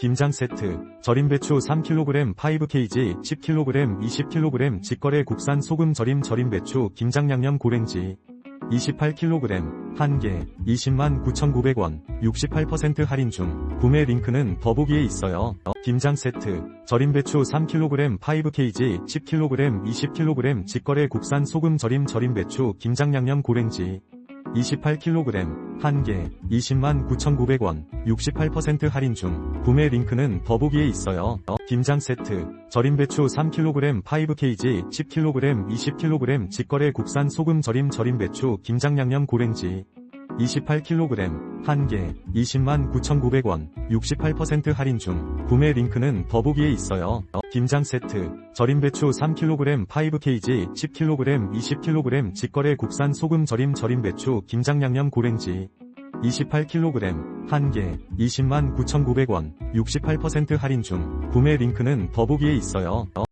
김장 세트, 절임 배추 3kg 5kg 10kg 20kg 직거래 국산 소금 절임 절임 배추 김장 양념 고랭지 28kg 1개 20만 9,900원 68% 할인 중 구매 링크는 더보기에 있어요. 어, 김장 세트 절임 배추 3kg 5kg 10kg 20kg 직거래 국산 소금 절임 절임 배추 김장 양념 고랭지 28kg 1개 20만 9,900원 68% 할인 중 구매 링크는 더보기에 있어요. 어, 김장 세트 절임 배추 3kg 5kg 10kg 20kg 직거래 국산 소금 절임 절임 배추 김장 양념 고랭지 28kg 1개 20만 9,900원 68% 할인 중 구매 링크는 더보기에 있어요. 어, 김장 세트 절임 배추 3kg 5kg 10kg 20kg 직거래 국산 소금 절임 절임 배추 김장 양념 고랭지 28kg 1개 20만 9,900원 68% 할인 중 구매 링크는 더보기에 있어요. 어,